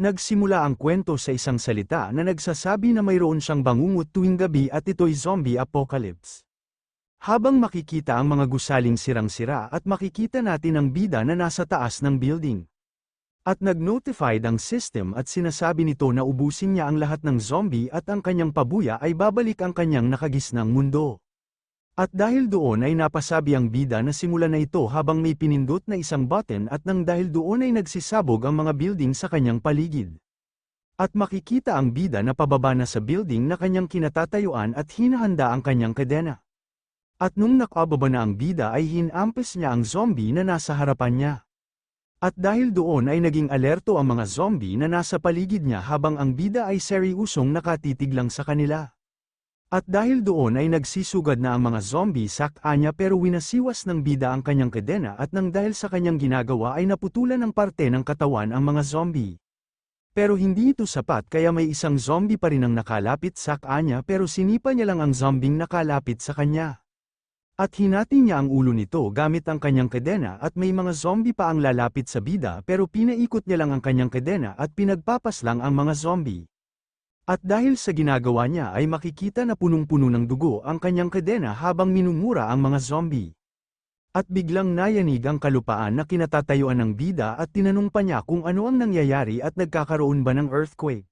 Nagsimula ang kwento sa isang salita na nagsasabi na mayroon siyang bangungot tuwing gabi at ito'y zombie apocalypse. Habang makikita ang mga gusaling sirang-sira at makikita natin ang bida na nasa taas ng building. At nag-notified ang system at sinasabi nito na ubusin niya ang lahat ng zombie at ang kanyang pabuya ay babalik ang kanyang nakagisnang mundo. At dahil doon ay napasabi ang bida na simula na ito habang may pinindot na isang button at nang dahil doon ay nagsisabog ang mga building sa kanyang paligid. At makikita ang bida na pababa na sa building na kanyang kinatatayuan at hinahanda ang kanyang kadena. At nung nakababa na ang bida ay hinampes niya ang zombie na nasa harapan niya. At dahil doon ay naging alerto ang mga zombie na nasa paligid niya habang ang bida ay seryusong nakatitig lang sa kanila. At dahil doon ay nagsisugad na ang mga zombie sa kanya pero winasiwas ng bida ang kanyang kadena at nang dahil sa kanyang ginagawa ay naputulan ng parte ng katawan ang mga zombie. Pero hindi ito sapat kaya may isang zombie pa rin ang nakalapit sa kanya pero sinipa niya lang ang zombing nakalapit sa kanya. At hinati niya ang ulo nito gamit ang kanyang kadena at may mga zombie pa ang lalapit sa bida pero pinaikot niya lang ang kanyang kadena at pinagpapas lang ang mga zombie. At dahil sa ginagawa niya ay makikita na punong-puno ng dugo ang kanyang kadena habang minumura ang mga zombie. At biglang nayanig ang kalupaan na kinatatayuan ng bida at tinanong pa niya kung ano ang nangyayari at nagkakaroon ba ng earthquake.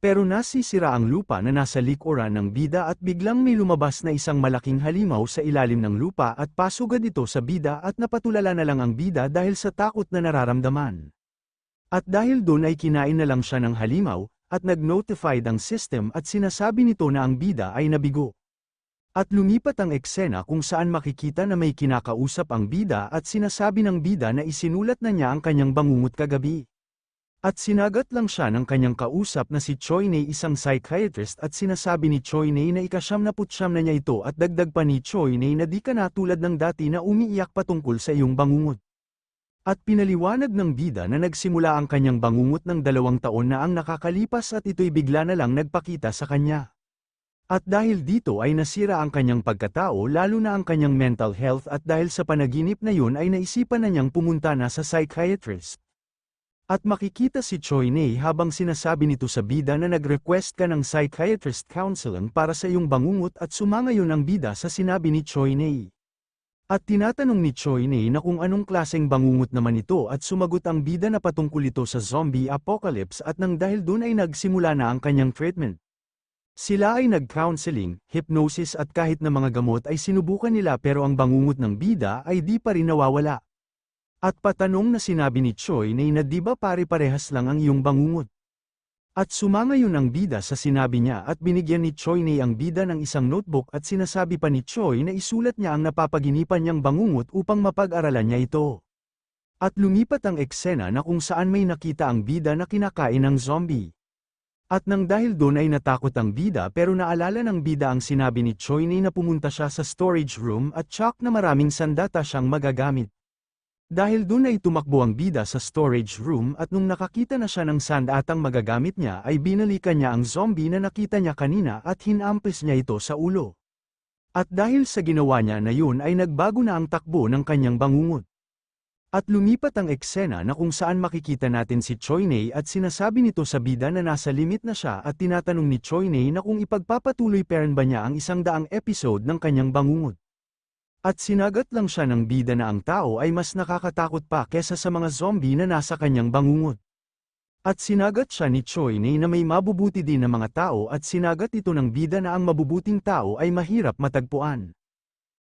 Pero nasisira ang lupa na nasa likuran ng bida at biglang may lumabas na isang malaking halimaw sa ilalim ng lupa at pasugad ito sa bida at napatulala na lang ang bida dahil sa takot na nararamdaman. At dahil doon ay kinain na lang siya ng halimaw, at nag-notified ang system at sinasabi nito na ang bida ay nabigo. At lumipat ang eksena kung saan makikita na may kinakausap ang bida at sinasabi ng bida na isinulat na niya ang kanyang bangungot kagabi. At sinagat lang siya ng kanyang kausap na si Choi Nei isang psychiatrist at sinasabi ni Choi Nei na ikasyam na putsyam na niya ito at dagdag pa ni Choi Nei na di ka na tulad ng dati na umiiyak patungkol sa iyong bangungot. At pinaliwanag ng bida na nagsimula ang kanyang bangungot ng dalawang taon na ang nakakalipas at ito'y bigla na lang nagpakita sa kanya. At dahil dito ay nasira ang kanyang pagkatao lalo na ang kanyang mental health at dahil sa panaginip na yun ay naisipan na niyang pumunta na sa psychiatrist. At makikita si Choi Nei habang sinasabi nito sa bida na nag-request ka ng psychiatrist counseling para sa iyong bangungot at sumangayon ang bida sa sinabi ni Choi Nei. At tinatanong ni Choi Nei na kung anong klaseng bangungot naman ito at sumagot ang bida na patungkol ito sa zombie apocalypse at nang dahil doon ay nagsimula na ang kanyang treatment. Sila ay nag-counseling, hypnosis at kahit na mga gamot ay sinubukan nila pero ang bangungot ng bida ay di pa rin nawawala. At patanong na sinabi ni Choi Nei na di ba pare-parehas lang ang iyong bangungot. At sumangayon ang bida sa sinabi niya at binigyan ni Choi Nei ang bida ng isang notebook at sinasabi pa ni Choi na isulat niya ang napapaginipan niyang bangungot upang mapag-aralan niya ito. At lumipat ang eksena na kung saan may nakita ang bida na kinakain ng zombie. At nang dahil doon ay natakot ang bida pero naalala ng bida ang sinabi ni Choi Nei na pumunta siya sa storage room at tsak na maraming sandata siyang magagamit. Dahil doon ay tumakbo ang bida sa storage room at nung nakakita na siya ng sandatang magagamit niya ay binalikan niya ang zombie na nakita niya kanina at hinampes niya ito sa ulo. At dahil sa ginawa niya na yun ay nagbago na ang takbo ng kanyang bangungot. At lumipat ang eksena na kung saan makikita natin si Choi Nei at sinasabi nito sa bida na nasa limit na siya at tinatanong ni Choi Nei na kung ipagpapatuloy pa ba niya ang isang daang episode ng kanyang bangungot. At sinagat lang siya ng bida na ang tao ay mas nakakatakot pa kesa sa mga zombie na nasa kanyang bangungot. At sinagat siya ni Choi Nei na may mabubuti din na mga tao at sinagat ito ng bida na ang mabubuting tao ay mahirap matagpuan.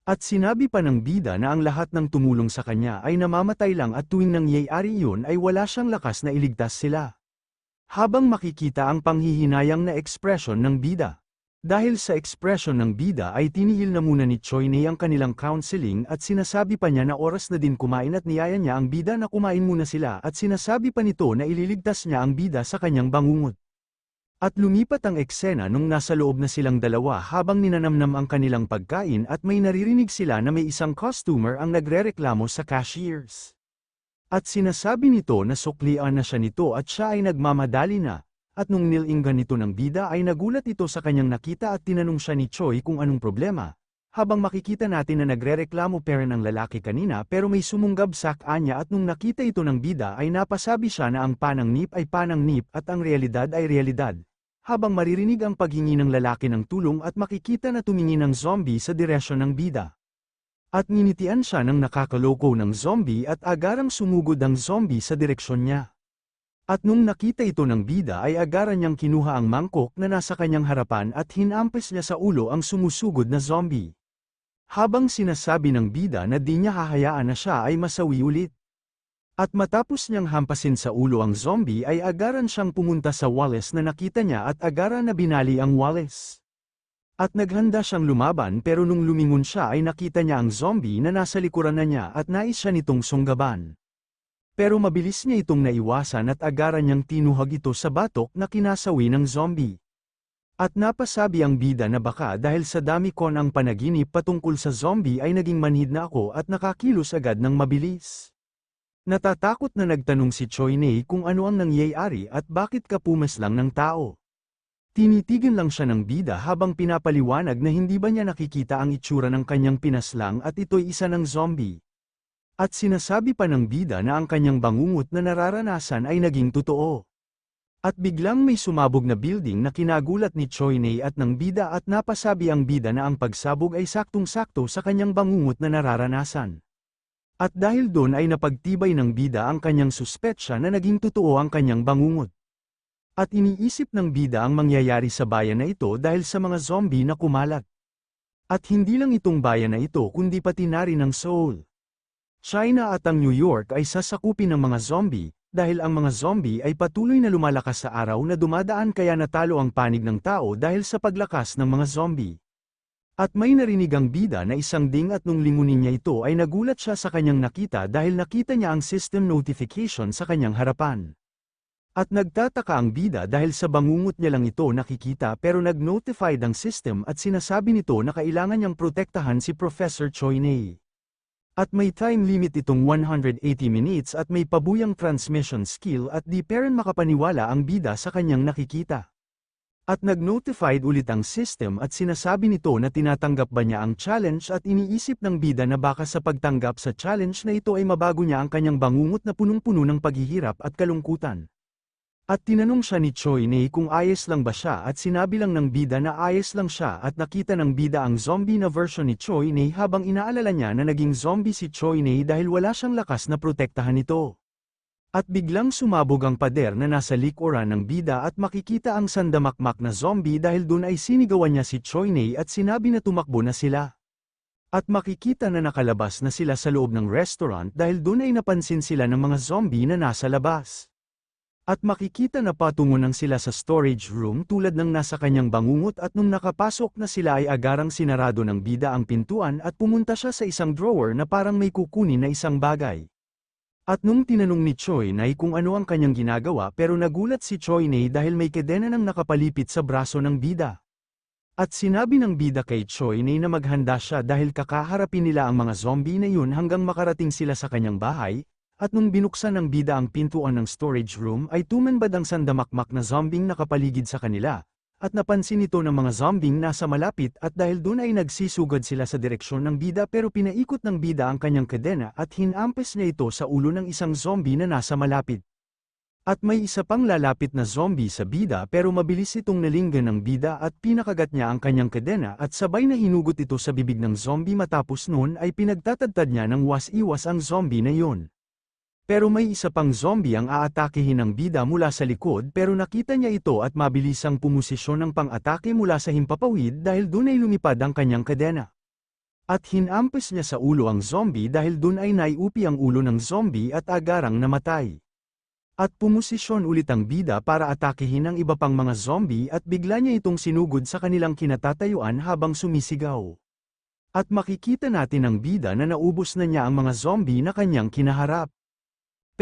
At sinabi pa ng bida na ang lahat ng tumulong sa kanya ay namamatay lang at tuwing nangyayari yun ay wala siyang lakas na iligtas sila. Habang makikita ang panghihinayang na ekspresyon ng bida. Dahil sa ekspresyon ng bida ay tinihil na muna ni Choi Nei ang kanilang counseling at sinasabi pa niya na oras na din kumain at niyaya niya ang bida na kumain muna sila at sinasabi pa nito na ililigtas niya ang bida sa kanyang bangungot. At lumipat ang eksena nung nasa loob na silang dalawa habang ninanamnam ang kanilang pagkain at may naririnig sila na may isang customer ang nagrereklamo sa cashiers. At sinasabi nito na suklian na siya nito at siya ay nagmamadali na, at nung nilinggan nito ng bida ay nagulat ito sa kanyang nakita at tinanong siya ni Choi kung anong problema. habang makikita natin na nagrereklamo pera ng lalaki kanina pero may sumunggab sa kanya at nung nakita ito ng bida ay napasabi siya na ang panang nip ay panang nip at ang realidad ay realidad. Habang maririnig ang paghingi ng lalaki ng tulong at makikita na tumingin ng zombie sa direksyon ng bida. At ninitian siya ng nakakaloko ng zombie at agarang sumugod ang zombie sa direksyon niya. At nung nakita ito ng bida ay agaran niyang kinuha ang mangkok na nasa kanyang harapan at hinampes niya sa ulo ang sumusugod na zombie. Habang sinasabi ng bida na di niya hahayaan na siya ay masawi ulit. At matapos niyang hampasin sa ulo ang zombie ay agaran siyang pumunta sa Wallace na nakita niya at agaran na binali ang Wallace. At naghanda siyang lumaban pero nung lumingon siya ay nakita niya ang zombie na nasa likuran na niya at nais siya nitong sunggaban. Pero mabilis niya itong naiwasan at agaran niyang tinuhag ito sa batok na kinasawi ng zombie. At napasabi ang bida na baka dahil sa dami ko ang panaginip patungkol sa zombie ay naging manhid na ako at nakakilos agad ng mabilis. Natatakot na nagtanong si Choi Nei kung ano ang nangyayari at bakit ka pumaslang ng tao. Tinitigan lang siya ng bida habang pinapaliwanag na hindi ba niya nakikita ang itsura ng kanyang pinaslang at ito'y isa ng zombie. At sinasabi pa ng bida na ang kanyang bangungot na nararanasan ay naging totoo. At biglang may sumabog na building na kinagulat ni Choi Nei at ng bida at napasabi ang bida na ang pagsabog ay saktong-sakto sa kanyang bangungot na nararanasan. At dahil doon ay napagtibay ng bida ang kanyang suspetsya na naging totoo ang kanyang bangungot. At iniisip ng bida ang mangyayari sa bayan na ito dahil sa mga zombie na kumalat. At hindi lang itong bayan na ito kundi pati na rin ang Seoul. China at ang New York ay sasakupin ng mga zombie, dahil ang mga zombie ay patuloy na lumalakas sa araw na dumadaan kaya natalo ang panig ng tao dahil sa paglakas ng mga zombie. At may narinig ang bida na isang ding at nung lingunin niya ito ay nagulat siya sa kanyang nakita dahil nakita niya ang system notification sa kanyang harapan. At nagtataka ang bida dahil sa bangungot niya lang ito nakikita pero nag-notified ang system at sinasabi nito na kailangan niyang protektahan si Professor Choi Nei. At may time limit itong 180 minutes at may pabuyang transmission skill at di peren makapaniwala ang bida sa kanyang nakikita. At nag-notified ulit ang system at sinasabi nito na tinatanggap ba niya ang challenge at iniisip ng bida na baka sa pagtanggap sa challenge na ito ay mabago niya ang kanyang bangungot na punong-puno ng paghihirap at kalungkutan. At tinanong siya ni Choi Nei kung ayos lang ba siya at sinabi lang ng bida na ayos lang siya at nakita ng bida ang zombie na version ni Choi Nei habang inaalala niya na naging zombie si Choi Nei dahil wala siyang lakas na protektahan ito. At biglang sumabog ang pader na nasa likuran ng bida at makikita ang sandamakmak na zombie dahil dun ay sinigawan niya si Choi Nei at sinabi na tumakbo na sila. At makikita na nakalabas na sila sa loob ng restaurant dahil dun ay napansin sila ng mga zombie na nasa labas. At makikita na patungunan sila sa storage room tulad ng nasa kanyang bangungot at nung nakapasok na sila ay agarang sinarado ng bida ang pintuan at pumunta siya sa isang drawer na parang may kukunin na isang bagay. At nung tinanong ni Choi Nay kung ano ang kanyang ginagawa pero nagulat si Choi Nay dahil may kedena nang nakapalipit sa braso ng bida. At sinabi ng bida kay Choi Nay na maghanda siya dahil kakaharapin nila ang mga zombie na yun hanggang makarating sila sa kanyang bahay, at nung binuksan ng bida ang pintuan ng storage room ay tumanbad ang sandamakmak na zombing nakapaligid sa kanila, at napansin ito ng mga zombing nasa malapit at dahil doon ay nagsisugad sila sa direksyon ng bida pero pinaikot ng bida ang kanyang kadena at hinampes niya ito sa ulo ng isang zombie na nasa malapit. At may isa pang lalapit na zombie sa bida pero mabilis itong nalinggan ng bida at pinakagat niya ang kanyang kadena at sabay na hinugot ito sa bibig ng zombie matapos noon ay pinagtatadtad niya ng was-iwas ang zombie na yon. Pero may isa pang zombie ang aatakehin ng bida mula sa likod pero nakita niya ito at mabilisang pumosisyon ng pang-atake mula sa himpapawid dahil dun ay lumipad ang kanyang kadena. At hinampes niya sa ulo ang zombie dahil dun ay naiupi ang ulo ng zombie at agarang namatay. At pumosisyon ulit ang bida para atakehin ang iba pang mga zombie at bigla niya itong sinugod sa kanilang kinatatayuan habang sumisigaw. At makikita natin ang bida na naubos na niya ang mga zombie na kanyang kinaharap.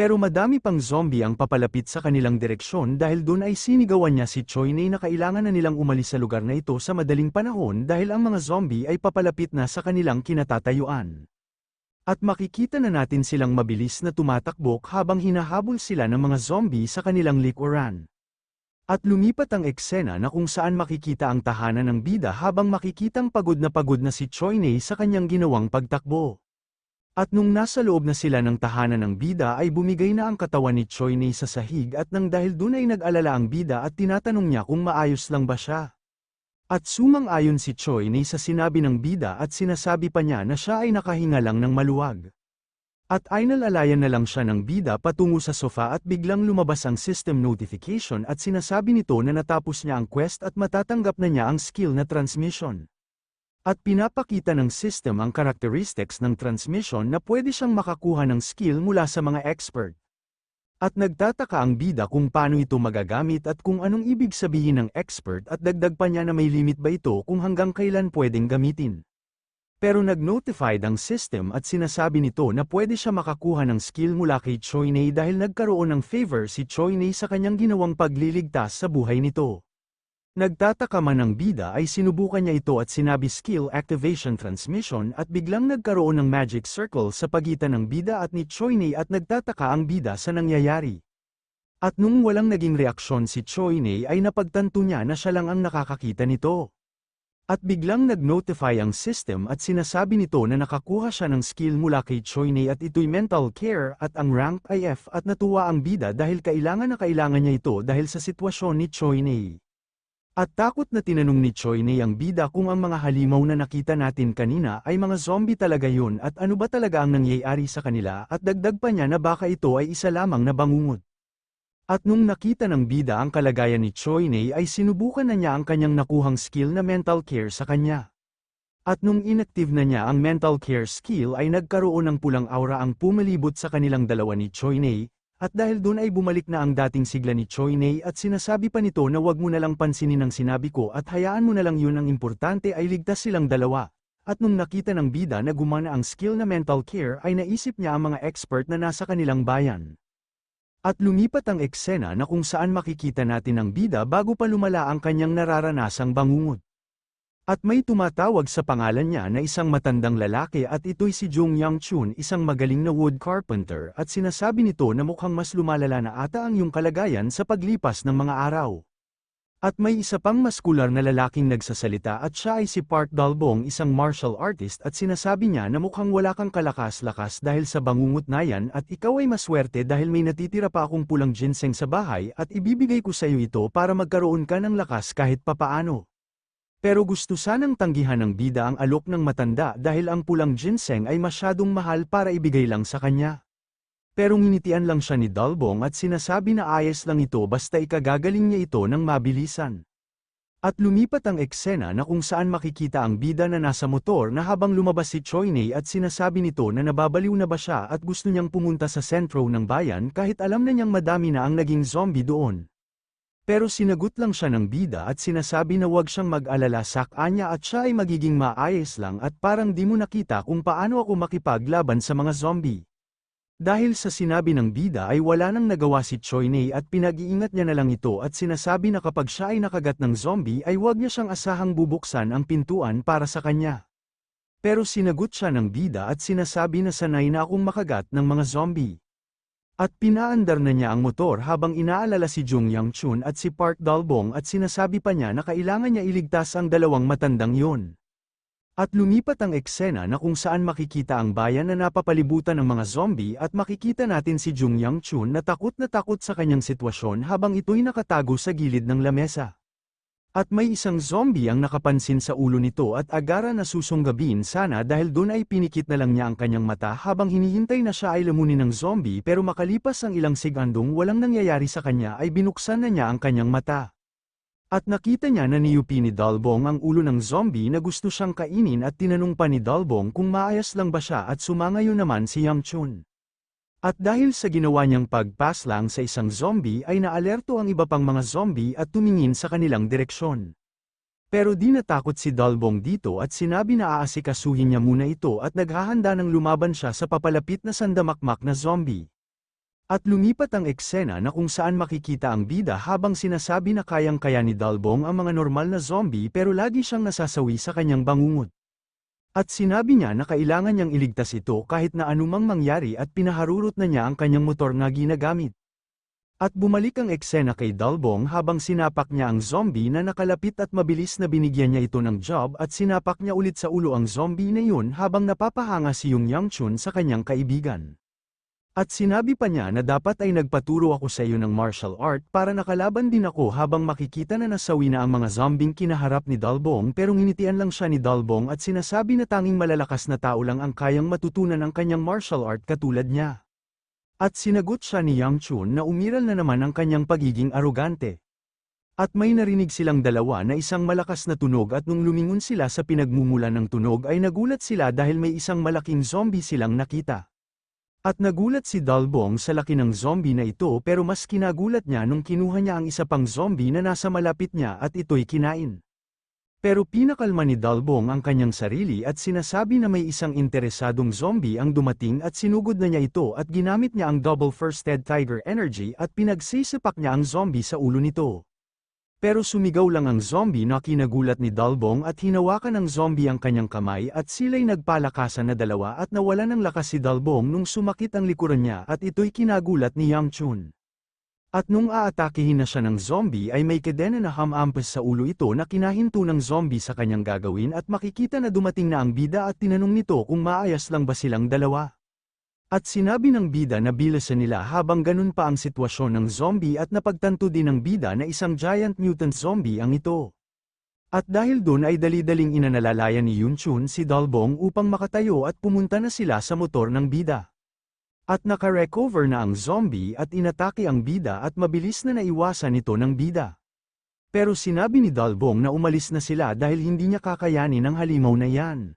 Pero madami pang zombie ang papalapit sa kanilang direksyon dahil doon ay sinigawan niya si Choi Nei na kailangan na nilang umalis sa lugar na ito sa madaling panahon dahil ang mga zombie ay papalapit na sa kanilang kinatatayuan. At makikita na natin silang mabilis na tumatakbok habang hinahabol sila ng mga zombie sa kanilang likuran. At lumipat ang eksena na kung saan makikita ang tahanan ng bida habang makikitang pagod na pagod na si Choi Nei sa kanyang ginawang pagtakbo. At nung nasa loob na sila ng tahanan ng bida ay bumigay na ang katawan ni Choi Nei sa sahig at nang dahil dun ay nag-alala ang bida at tinatanong niya kung maayos lang ba siya. At sumang-ayon si Choi Nei sa sinabi ng bida at sinasabi pa niya na siya ay nakahinga lang ng maluwag. At ainalalayan na lang siya ng bida patungo sa sofa at biglang lumabas ang system notification at sinasabi nito na natapos niya ang quest at matatanggap na niya ang skill na transmission. At pinapakita ng system ang characteristics ng transmission na pwede siyang makakuha ng skill mula sa mga expert. At nagtataka ang bida kung paano ito magagamit at kung anong ibig sabihin ng expert at dagdag pa niya na may limit ba ito kung hanggang kailan pwedeng gamitin. Pero nag-notified ang system at sinasabi nito na pwede siya makakuha ng skill mula kay Choi Nei dahil nagkaroon ng favor si Choi Nei sa kanyang ginawang pagliligtas sa buhay nito. Nagtataka man ang bida ay sinubukan niya ito at sinabi skill activation transmission at biglang nagkaroon ng magic circle sa pagitan ng bida at ni Choi Nei at nagtataka ang bida sa nangyayari. At nung walang naging reaksyon si Choi Nei ay napagtanto niya na siya lang ang nakakakita nito. At biglang nag-notify ang system at sinasabi nito na nakakuha siya ng skill mula kay Choi Nei at ito'y mental care at ang rank ay F at natuwa ang bida dahil kailangan na kailangan niya ito dahil sa sitwasyon ni Choi Nei. At takot na tinanong ni Choi Nei ang bida kung ang mga halimaw na nakita natin kanina ay mga zombie talaga yun at ano ba talaga ang nangyayari sa kanila at dagdag pa niya na baka ito ay isa lamang na bangungot. At nung nakita ng bida ang kalagayan ni Choi Nei ay sinubukan na niya ang kanyang nakuhang skill na mental care sa kanya. At nung inactive na niya ang mental care skill ay nagkaroon ng pulang aura ang pumalibot sa kanilang dalawa ni Choi Nei, at dahil doon ay bumalik na ang dating sigla ni Choi Nei at sinasabi pa nito na wag mo na lang pansinin ang sinabi ko at hayaan mo na lang yun ang importante ay ligtas silang dalawa. At nung nakita ng bida na gumana ang skill na mental care ay naisip niya ang mga expert na nasa kanilang bayan. At lumipat ang eksena na kung saan makikita natin ang bida bago pa lumala ang kanyang nararanasang bangungot. At may tumatawag sa pangalan niya na isang matandang lalaki at ito'y si Jung Yang Chun isang magaling na wood carpenter at sinasabi nito na mukhang mas lumalala na ata ang iyong kalagayan sa paglipas ng mga araw. At may isa pang maskular na lalaking nagsasalita at siya ay si Park Dalbong isang martial artist at sinasabi niya na mukhang wala kang kalakas-lakas dahil sa bangungot na yan at ikaw ay maswerte dahil may natitira pa akong pulang ginseng sa bahay at ibibigay ko sa iyo ito para magkaroon ka ng lakas kahit papaano. Pero gusto sanang tanggihan ng bida ang alok ng matanda dahil ang pulang ginseng ay masyadong mahal para ibigay lang sa kanya. Pero nginitian lang siya ni Dalbong at sinasabi na ayos lang ito basta ikagagaling niya ito ng mabilisan. At lumipat ang eksena na kung saan makikita ang bida na nasa motor na habang lumabas si Choi Nei at sinasabi nito na nababaliw na ba siya at gusto niyang pumunta sa sentro ng bayan kahit alam na niyang madami na ang naging zombie doon. Pero sinagot lang siya ng bida at sinasabi na huwag siyang mag-alala sa kanya at siya ay magiging maayos lang at parang di mo nakita kung paano ako makipaglaban sa mga zombie. Dahil sa sinabi ng bida ay wala nang nagawa si Choi Nei at pinag-iingat niya na lang ito at sinasabi na kapag siya ay nakagat ng zombie ay huwag niya siyang asahang bubuksan ang pintuan para sa kanya. Pero sinagot siya ng bida at sinasabi na sanay na akong makagat ng mga zombie. At pinaandar na niya ang motor habang inaalala si Jung Yang Chun at si Park Dalbong at sinasabi pa niya na kailangan niya iligtas ang dalawang matandang yon. At lumipat ang eksena na kung saan makikita ang bayan na napapalibutan ng mga zombie at makikita natin si Jung Yang Chun na takot na takot sa kanyang sitwasyon habang ito'y nakatago sa gilid ng lamesa. At may isang zombie ang nakapansin sa ulo nito at agara na susunggabin sana dahil doon ay pinikit na lang niya ang kanyang mata habang hinihintay na siya ay lamunin ng zombie pero makalipas ang ilang sigandong walang nangyayari sa kanya ay binuksan na niya ang kanyang mata. At nakita niya na niyupi ni Dalbong ang ulo ng zombie na gusto siyang kainin at tinanong pa ni Dalbong kung maayos lang ba siya at sumangayo naman si Yang Chun. At dahil sa ginawa niyang pagpas lang sa isang zombie ay naalerto ang iba pang mga zombie at tumingin sa kanilang direksyon. Pero di natakot si Dalbong dito at sinabi na aasikasuhin niya muna ito at naghahanda ng lumaban siya sa papalapit na sandamakmak na zombie. At lumipat ang eksena na kung saan makikita ang bida habang sinasabi na kayang-kaya ni Dalbong ang mga normal na zombie pero lagi siyang nasasawi sa kanyang bangungot. At sinabi niya na kailangan niyang iligtas ito kahit na anumang mangyari at pinaharurot na niya ang kanyang motor na ginagamit. At bumalik ang eksena kay Dalbong habang sinapak niya ang zombie na nakalapit at mabilis na binigyan niya ito ng job at sinapak niya ulit sa ulo ang zombie na yun habang napapahanga si Yung Yang sa kanyang kaibigan. At sinabi pa niya na dapat ay nagpaturo ako sa iyo ng martial art para nakalaban din ako habang makikita na nasawi na ang mga zombing kinaharap ni Dalbong pero nginitian lang siya ni Dalbong at sinasabi na tanging malalakas na tao lang ang kayang matutunan ang kanyang martial art katulad niya. At sinagot siya ni Yang Chun na umiral na naman ang kanyang pagiging arogante. At may narinig silang dalawa na isang malakas na tunog at nung lumingon sila sa pinagmumulan ng tunog ay nagulat sila dahil may isang malaking zombie silang nakita. At nagulat si Dalbong sa laki ng zombie na ito pero mas kinagulat niya nung kinuha niya ang isa pang zombie na nasa malapit niya at ito'y kinain. Pero pinakalma ni Dalbong ang kanyang sarili at sinasabi na may isang interesadong zombie ang dumating at sinugod na niya ito at ginamit niya ang double firsted tiger energy at pinagsisipak niya ang zombie sa ulo nito. Pero sumigaw lang ang zombie na kinagulat ni Dalbong at hinawakan ng zombie ang kanyang kamay at sila'y nagpalakasan na dalawa at nawala ng lakas si Dalbong nung sumakit ang likuran niya at ito'y kinagulat ni Yang Chun. At nung aatakihin na siya ng zombie ay may kadena na hamampas sa ulo ito na kinahinto ng zombie sa kanyang gagawin at makikita na dumating na ang bida at tinanong nito kung maayos lang ba silang dalawa. At sinabi ng bida na bilasan nila habang ganun pa ang sitwasyon ng zombie at napagtanto din ng bida na isang giant mutant zombie ang ito. At dahil doon ay dali-daling inanalalayan ni Yun Chun si Dalbong upang makatayo at pumunta na sila sa motor ng bida. At nakarecover na ang zombie at inatake ang bida at mabilis na naiwasan ito ng bida. Pero sinabi ni Dalbong na umalis na sila dahil hindi niya kakayanin ang halimaw na yan.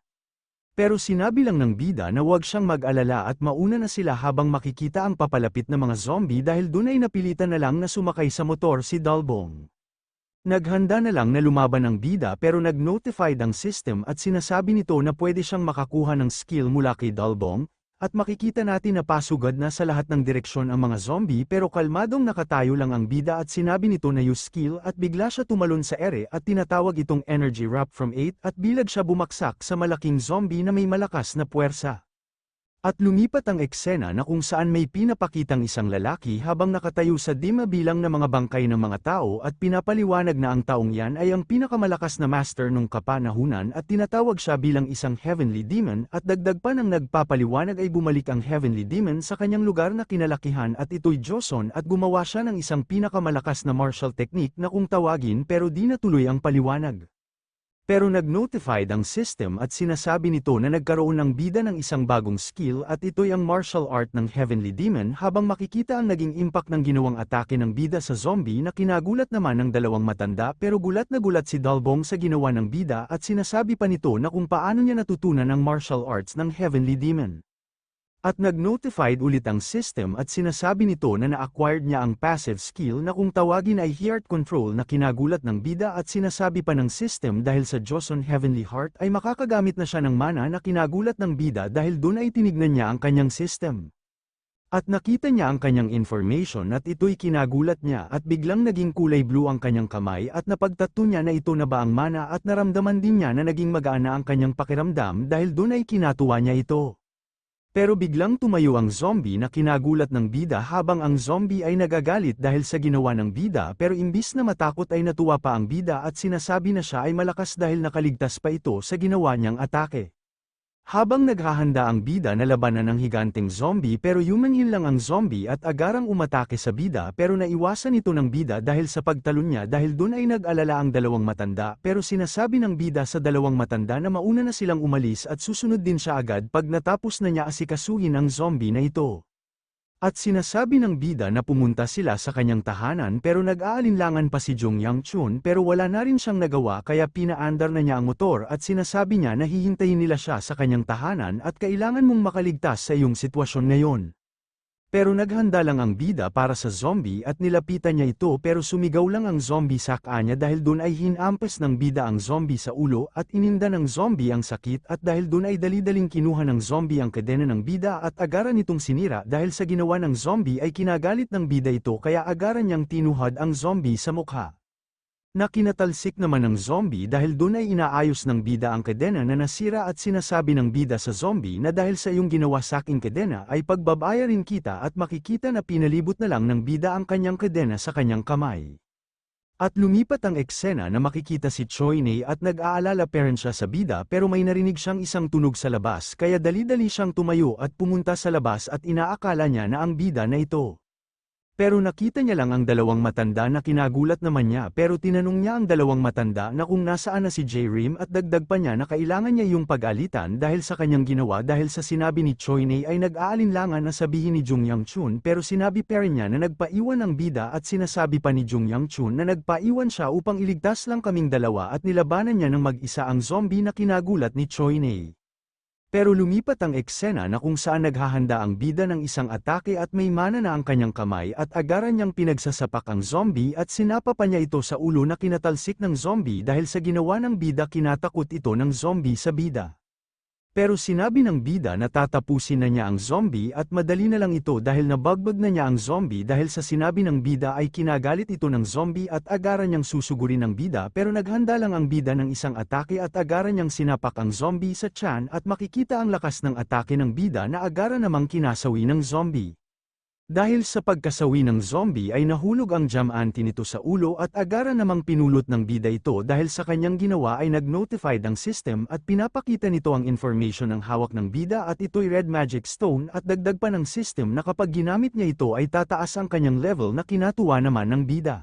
Pero sinabi lang ng bida na huwag siyang mag-alala at mauna na sila habang makikita ang papalapit na mga zombie dahil doon ay napilitan na lang na sumakay sa motor si Dalbong. Naghanda na lang na lumaban ang bida pero nag-notified ang system at sinasabi nito na pwede siyang makakuha ng skill mula kay Dalbong, at makikita natin na pasugad na sa lahat ng direksyon ang mga zombie pero kalmadong nakatayo lang ang bida at sinabi nito na use skill at bigla siya tumalon sa ere at tinatawag itong energy wrap from 8 at bilag siya bumaksak sa malaking zombie na may malakas na puwersa. At lumipat ang eksena na kung saan may pinapakitang isang lalaki habang nakatayo sa di mabilang na mga bangkay ng mga tao at pinapaliwanag na ang taong yan ay ang pinakamalakas na master nung kapanahunan at tinatawag siya bilang isang heavenly demon at dagdag pa ng nagpapaliwanag ay bumalik ang heavenly demon sa kanyang lugar na kinalakihan at ito'y Joson at gumawa siya ng isang pinakamalakas na martial technique na kung tawagin pero di natuloy ang paliwanag. Pero nag-notified ang system at sinasabi nito na nagkaroon ng bida ng isang bagong skill at ito'y ang martial art ng Heavenly Demon habang makikita ang naging impact ng ginawang atake ng bida sa zombie na kinagulat naman ng dalawang matanda pero gulat na gulat si Dalbong sa ginawa ng bida at sinasabi pa nito na kung paano niya natutunan ang martial arts ng Heavenly Demon. At nag-notified ulit ang system at sinasabi nito na na-acquired niya ang passive skill na kung tawagin ay heart control na kinagulat ng bida at sinasabi pa ng system dahil sa Joson Heavenly Heart ay makakagamit na siya ng mana na kinagulat ng bida dahil doon ay tinignan niya ang kanyang system. At nakita niya ang kanyang information at ito'y kinagulat niya at biglang naging kulay blue ang kanyang kamay at napagtatto niya na ito na ba ang mana at naramdaman din niya na naging magaana ang kanyang pakiramdam dahil doon ay kinatuwa niya ito. Pero biglang tumayo ang zombie na kinagulat ng bida habang ang zombie ay nagagalit dahil sa ginawa ng bida pero imbis na matakot ay natuwa pa ang bida at sinasabi na siya ay malakas dahil nakaligtas pa ito sa ginawa niyang atake. Habang naghahanda ang bida na labanan ng higanteng zombie pero humanhin lang ang zombie at agarang umatake sa bida pero naiwasan ito ng bida dahil sa pagtalon niya dahil doon ay nag-alala ang dalawang matanda pero sinasabi ng bida sa dalawang matanda na mauna na silang umalis at susunod din siya agad pag natapos na niya asikasuhin ang zombie na ito. At sinasabi ng bida na pumunta sila sa kanyang tahanan pero nag-aalinlangan pa si Jung Yang Chun pero wala na rin siyang nagawa kaya pinaandar na niya ang motor at sinasabi niya na hihintayin nila siya sa kanyang tahanan at kailangan mong makaligtas sa iyong sitwasyon ngayon. Pero naghanda lang ang bida para sa zombie at nilapitan niya ito pero sumigaw lang ang zombie sa kanya dahil doon ay hinampes ng bida ang zombie sa ulo at ininda ng zombie ang sakit at dahil doon ay dali-daling kinuha ng zombie ang kadena ng bida at agaran itong sinira dahil sa ginawa ng zombie ay kinagalit ng bida ito kaya agaran niyang tinuhad ang zombie sa mukha. Na kinatalsik naman ng zombie dahil doon ay inaayos ng bida ang kadena na nasira at sinasabi ng bida sa zombie na dahil sa iyong ginawa sa aking kadena ay pagbabayarin kita at makikita na pinalibot na lang ng bida ang kanyang kadena sa kanyang kamay. At lumipat ang eksena na makikita si Choi Nei at nag-aalala parent siya sa bida pero may narinig siyang isang tunog sa labas kaya dali-dali siyang tumayo at pumunta sa labas at inaakala niya na ang bida na ito. Pero nakita niya lang ang dalawang matanda na kinagulat naman niya pero tinanong niya ang dalawang matanda na kung nasaan na si J. Rim at dagdag pa niya na kailangan niya yung pag-alitan dahil sa kanyang ginawa dahil sa sinabi ni Choi Nei ay nag-aalinlangan na sabihin ni Jung Yang Chun pero sinabi pa rin niya na nagpaiwan ang bida at sinasabi pa ni Jung Yang Chun na nagpaiwan siya upang iligtas lang kaming dalawa at nilabanan niya ng mag-isa ang zombie na kinagulat ni Choi Nei. Pero lumipat ang eksena na kung saan naghahanda ang bida ng isang atake at may mana na ang kanyang kamay at agaran niyang pinagsasapak ang zombie at sinapa pa niya ito sa ulo na kinatalsik ng zombie dahil sa ginawa ng bida kinatakot ito ng zombie sa bida. Pero sinabi ng bida na tatapusin na niya ang zombie at madali na lang ito dahil nabagbag na niya ang zombie dahil sa sinabi ng bida ay kinagalit ito ng zombie at agaran niyang susugurin ng bida pero naghanda lang ang bida ng isang atake at agaran niyang sinapak ang zombie sa tiyan at makikita ang lakas ng atake ng bida na agaran namang kinasawi ng zombie. Dahil sa pagkasawi ng zombie ay nahulog ang jam anti nito sa ulo at agara namang pinulot ng bida ito dahil sa kanyang ginawa ay nag-notified ang system at pinapakita nito ang information ng hawak ng bida at ito'y red magic stone at dagdag pa ng system na kapag ginamit niya ito ay tataas ang kanyang level na kinatuwa naman ng bida.